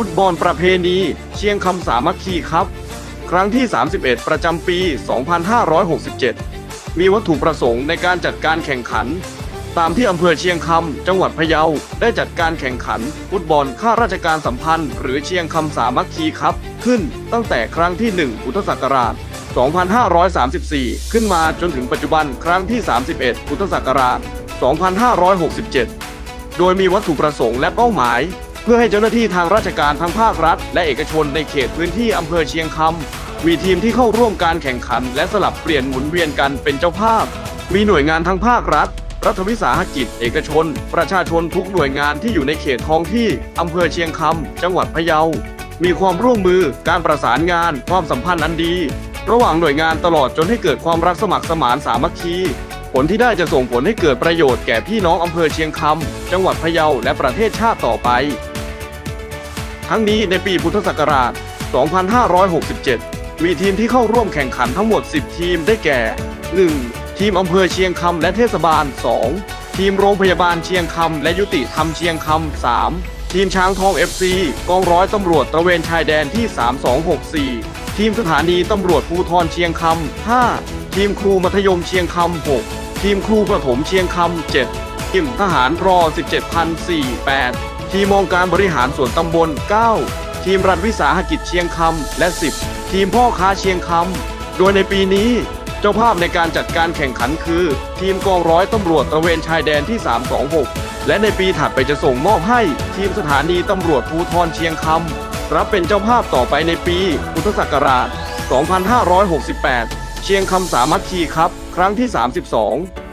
ฟุตบอลประเพณี เชียงคำสามัคคีครับ ครั้งที่ 31 ประจำปี 2567 มีวัตถุประสงค์ในการจัดการแข่งขัน ตามที่อำเภอเชียงคำจังหวัดพะเยาได้จัดการแข่งขัน ฟุตบอลข้าราชการสัมพันธ์ หรือเชียงคำสามัคคีครับ ขึ้นตั้งแต่ครั้งที่ 1 พุทธศักราช 2534 ขึ้นมาจนถึงปัจจุบันครั้งที่ 31 พุทธศักราช 2567 โดยมีวัตถุประสงค์และเป้าหมาย เพื่อให้เจ้าหน้าที่ทางราชการทั้งภาครัฐ และเอกชนในเขตพื้นที่อำเภอเชียงคำมีทีมที่เข้าร่วมการแข่งขัน และสลับเปลี่ยนหมุนเวียนกันเป็นเจ้าภาพ มีหน่วยงานทั้งภาครัฐ รัฐวิสาหกิจ เอกชน ประชาชนทุกหน่วยงานที่อยู่ในเขตท้องที่อำเภอเชียงคำจังหวัดพะเยา มีความร่วมมือการประสานงาน ความสัมพันธ์อันดี ระหว่างหน่วยงานตลอดจนให้เกิดความรักสมัครสมานสามัคคีผลที่ได้จะส่งผลให้เกิดประโยชน์แก่พี่น้องอำเภอเชียงคำ จังหวัดพะเยา และประเทศชาติต่อไป ทั้งนี้ในปีพุทธศักราช 2567 มีทีมที่เข้าร่วมแข่งขันทั้งหมด 10 ทีมได้แก่ 1. ทีมอำเภอเชียงคำและเทศบาล 2. ทีมโรงพยาบาลเชียงคำและยุติธรรมเชียงคำ 3. ทีมช้างทอง FC กองร้อยตำรวจตระเวนชายแดนที่ 3264 ทีมสถานีตำรวจภูธรเชียงคำ 5. ทีมครูมัธยมเชียงคำ 6. ทีมครูประถมเชียงคำ 7. ทีมทหารรอ 17048 ทีมองค์การบริหารส่วนตำบล 9 ทีมรัฐวิสาหกิจเชียงคำและ 10 ทีมพ่อค้าเชียงคำโดยในปีนี้เจ้าภาพในการจัดการแข่งขันคือ ทีมกองร้อยตำรวจตระเวนชายแดนที่ 326 และในปีถัดไปจะส่งมอบให้ทีมสถานีตำรวจภูธรเชียงคำรับเป็นเจ้าภาพต่อไปในปีพุทธศักราช 2568 เชียงคำสามัคคีครับ ครั้งที่ 32